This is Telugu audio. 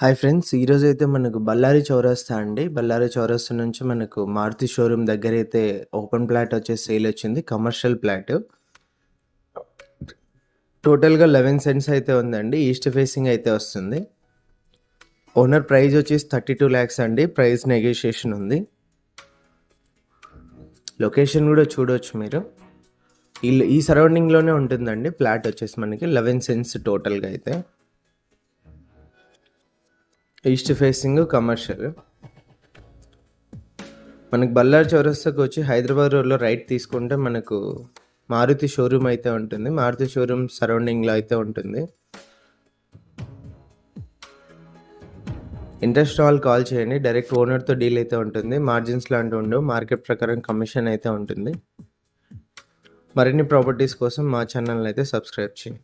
హాయ్ ఫ్రెండ్స్ ఈరోజు అయితే మనకు బళ్ళారి చౌరస్తా అండి. బళ్ళారి చౌరస్తా నుంచి మనకు మారుతి షోరూమ్ దగ్గర అయితే ఓపెన్ ప్లాట్ వచ్చేసి సేల్ వచ్చింది కమర్షియల్ ప్లాట్ టోటల్గా లెవెన్ సెంట్స్ అయితే ఉందండి ఈస్ట్ ఫేసింగ్ అయితే వస్తుంది. ఓనర్ ప్రైజ్ వచ్చేసి థర్టీ టూ ల్యాక్స్ అండి ప్రైస్ నెగోషియేషన్ ఉంది. లొకేషన్ కూడా చూడవచ్చు మీరు. ఈ ఈ సరౌండింగ్లోనే ఉంటుందండి ప్లాట్ వచ్చేసి మనకి లెవెన్ సెంట్స్ టోటల్గా అయితే. ఈస్ట్ ఫేసింగ్ కమర్షియల్ మనకు బళ్ళారి చౌరస్తాకు వచ్చి హైదరాబాద్ రోడ్లో రైట్ తీసుకుంటే మనకు మారుతి షోరూమ్ అయితే ఉంటుంది. మారుతి షోరూమ్ సరౌండింగ్లో అయితే ఉంటుంది. ఇంట్రెస్ట్ వాళ్ళు కాల్ చేయండి. డైరెక్ట్ ఓనర్తో డీల్ అయితే ఉంటుంది. మార్జిన్స్ లాంటివి ఉండవు. మార్కెట్ ప్రకారం కమిషన్ అయితే ఉంటుంది. మరిన్ని ప్రాపర్టీస్ కోసం మా ఛానల్ అయితే సబ్స్క్రైబ్ చేయండి.